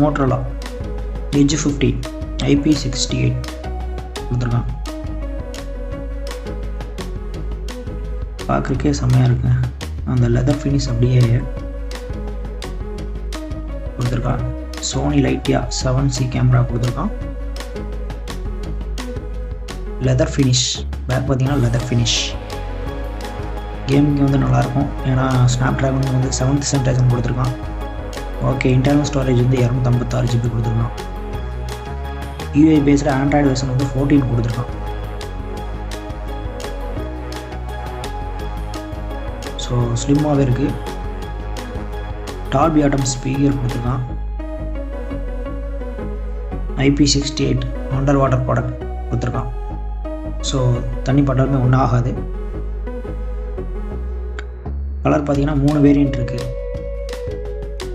Motorola edge fifty IP sixty eight கொடுத்துருக்கான். பார்க்குறக்கே செம்மையாக இருக்குங்க. அந்த லெதர் ஃபினிஷ் அப்படியே கொடுத்துருக்கான். Sony Lytia seven C camera கொடுத்துருக்கான். லெதர் ஃபினிஷ் பேக் பார்த்தீங்கன்னா லெதர் ஃபினிஷ் கேமிங் வந்து நல்லாயிருக்கும். ஏன்னா ஸ்னாப் ட்ராகன் வந்து செவன்த் சென்டேஜன் கொடுத்துருக்கான். ஓகே இன்டர்னல் ஸ்டோரேஜ் வந்து இரநூத்தம்பத்தாறு ஜிபி கொடுத்துருக்கான். யூஐ பேஸ்டு ஆண்ட்ராய்டு வெர்ஷன் வந்து ஃபோர்டீன் கொடுத்துருக்கான். ஸோ ஸ்லிம்மாகவே இருக்குது டால்பி ஆட்டம் ஸ்பீக்கர் கொடுத்துருக்கான். IP sixty eight under water product கொடுத்துருக்கான். ஸோ தண்ணி பட்டாலுமே ஒன்றும் ஆகாது. கலர் பார்த்தீங்கன்னா மூணு வேரியண்ட் இருக்குது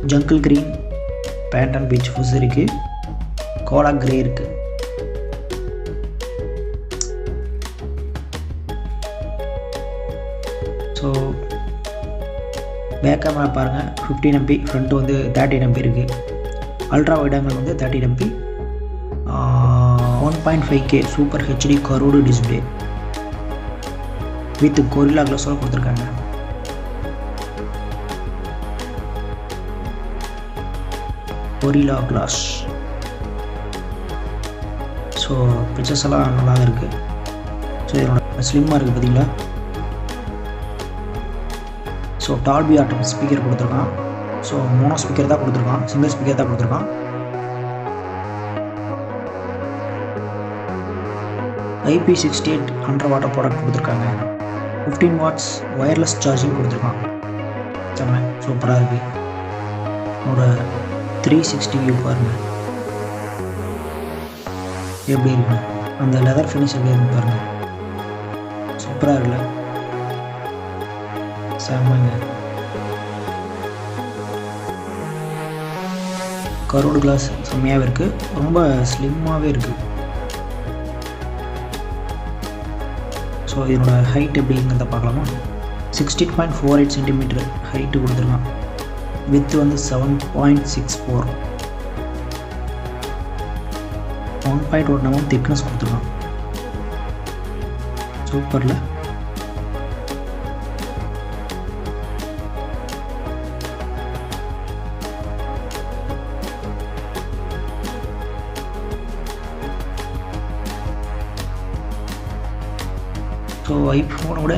jungle green Pantone peach fuzz இருக்குது கோலா க்ரே இருக்குது ஸோ பேக் கேமரா பாருங்கள் ஃபிஃப்டின் எம்பி ஃப்ரண்ட் வந்து தேர்ட்டின் எம்பி இருக்குது அல்ட்ரா வைட் வந்து thirteen MP one point five K super HD curved display with Gorilla க்ளஸோட கொடுத்துருக்காங்க. Gorilla glass. ஸோ பிக்சர்ஸ் எல்லாம் நல்லா இருக்குது ஸோ இதனோட ஸ்லிம்மாக இருக்குது பார்த்தீங்களா ஸோ டால்பி ஆட்டம் ஸ்பீக்கர் கொடுத்துருக்கான். ஸோ மோனோ ஸ்பீக்கர் தான் கொடுத்துருக்கான். சிங்கிள் ஸ்பீக்கர் தான் கொடுத்துருக்கான். IP sixty eight hundred water product கொடுத்துருக்காங்க. ஃபிஃப்டீன் வாட்ஸ் ஒயர்லெஸ் சார்ஜிங் கொடுத்துருக்கான். செம்ம சூப்பராக இருக்குது என்னோட 360 வியூ ஃபார்மேட் எப்படி இருக்கும்? அந்த லெதர் ஃபினிஷ் எப்படி இருக்கும் பாருங்கள் சூப்பராக இருக்குல்ல? செம்மங்க. கரோடு கிளாஸ் செம்மையாகவே இருக்குது ரொம்ப ஸ்லிம்மாகவே இருக்குது ஸோ இதனோட ஹைட் எப்படிங்கிறத பார்க்கலாமா? Sixty point four eight centimetre height கொடுத்துருக்கான். வித் வந்து seven point six four one point one நம்ம திக்னஸ் கொடுத்துருக்கோம் சூப்பரில் ஸோ ஐஃபோனோட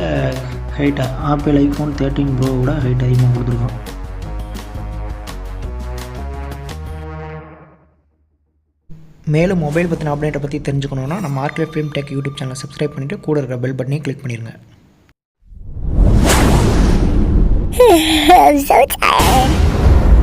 ஹைட்டாக ஆப்பிள் ஐஃபோன் தேர்ட்டின் ப்ரோவோட ஹைட் அதிகமாக கொடுத்துருக்கோம். மேலும் மொபைல் பற்றின அப்டேட்டை பற்றி தெரிஞ்சுக்கணுன்னா நம்ம மார்க்கெட் ஃபிலிம் டெக் யூடியூப் சேனலை சப்ஸ்கிரைப் பண்ணிவிட்டு கூட இருக்கிற பெல் பட்டனையும் கிளிக் பண்ணிடுங்க I'm so tired.